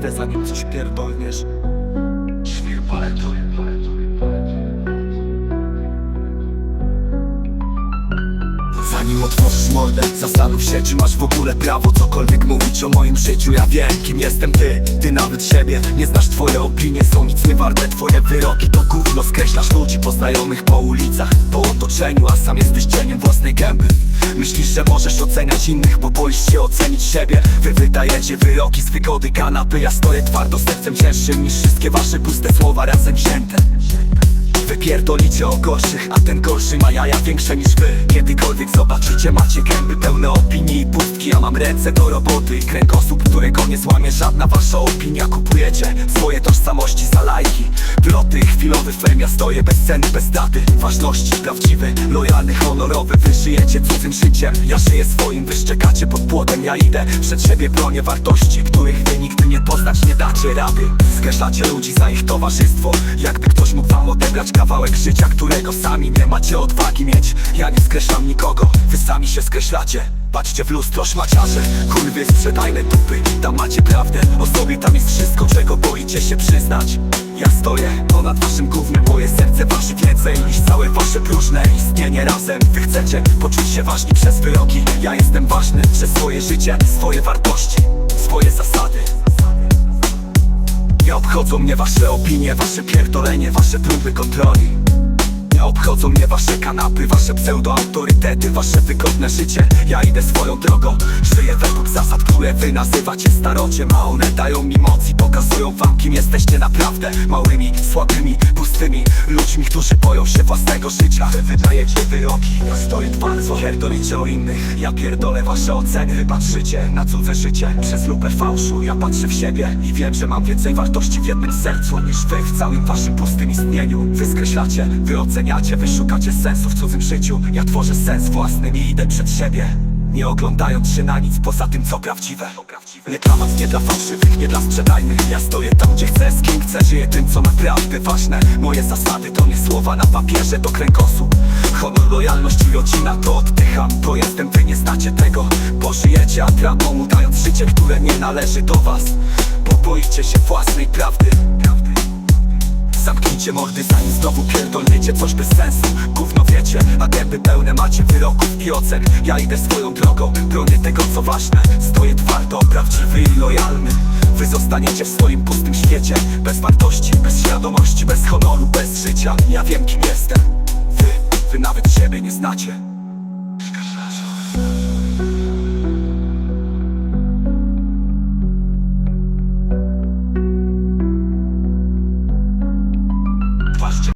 pizdę zanim coś pierdolniesz. Świr Zanim otworzysz mordę, zastanów się, czy masz w ogóle prawo cokolwiek mówić o moim życiu. Ja wiem, kim jestem ty, ty nawet siebie Nie znasz. Twoje opinie, są nic nie warte Twoje wyroki to gówno, skreślasz ludzi poznajomych po ulicach Po otoczeniu, a sam jesteś cieniem własnej gęby. Myślisz, że możesz oceniać innych, bo boisz się ocenić siebie. Wy wydajecie wyroki z wygody kanapy. Ja stoję twardo sercem cięższym niż wszystkie wasze puste słowa razem wzięte Wypierdolicie o gorszych, a ten gorszy ma jaja większe niż wy. Kiedykolwiek zobaczycie, macie gęby pełne opinii i pustki Ja mam ręce do roboty. I kręgosłup, którego nie złamie żadna wasza opinia. Kupujecie swoje tożsamości za lajki. Ploty, chwilowy fame, ja stoję bez ceny, bez daty. Ważności, prawdziwy, lojalny, honorowy. Wy żyjecie cudzym życiem, ja żyję swoim. Wy szczekacie pod płotem, ja idę. Przed siebie Bronię wartości, których wy nigdy nie poznać nie dacie rady. Skreślacie ludzi za ich towarzystwo. Jakby ktoś mógł wam odebrać kawałek życia Którego sami nie macie odwagi mieć. Ja nie skreślam nikogo, wy sami się skreślacie. Patrzcie w lustro szmaciarze Kurwy sprzedajne dupy, tam macie prawdę O sobie tam jest wszystko, czego boicie się przyznać. Ja stoję ponad waszym gównem Moje serce waży więcej niż całe wasze próżne istnienie razem. Wy chcecie poczuć się ważni przez wyroki. Ja jestem ważny przez swoje życie, swoje wartości, swoje zasady nie obchodzą mnie wasze opinie, wasze pierdolenie, wasze próby kontroli Obchodzą mnie wasze kanapy, wasze pseudoautorytety, wasze wygodne życie. Ja idę swoją drogą, żyję według zasad, które wy nazywacie starociem A one dają mi moc i pokazują wam kim jesteście naprawdę. Małymi, słabymi, pustymi ludźmi, którzy boją się własnego życia. Wy wydajecie wyroki, ja stoję twardo Pierdolicie o innych, ja pierdolę wasze oceny patrzycie na cudze życie. Przez lupę fałszu Ja patrzę w siebie i wiem, że mam więcej wartości w jednym sercu Niż wy w całym waszym pustym istnieniu. Wy skreślacie, wy oceniacie, wy szukacie sensu w cudzym życiu. Ja tworzę sens własny i idę przed siebie. Nie oglądając się na nic poza tym co prawdziwe. Was, nie dla fałszywych, nie dla sprzedajnych. Ja stoję tam gdzie chcę, z kim chcę Żyję tym co naprawdę ważne. Moje zasady to nie słowa na papierze, to kręgosłup. Honor, lojalność i rodzina to oddycham. To jestem, wy nie znacie tego. Bo żyjecie atrapą, udając życie, które nie należy do was. Bo boicie się własnej Prawdy Zamknijcie mordy zanim znowu pierdolniecie coś bez sensu. Gówno wiecie, a gęby pełne macie wyroków i ocen. Ja idę swoją drogą, bronię tego co ważne. Stoję twardo, prawdziwy i lojalny. Wy zostaniecie w swoim pustym świecie. Bez wartości, bez świadomości, bez honoru, bez życia. Ja wiem kim jestem. Wy, wy nawet siebie nie znacie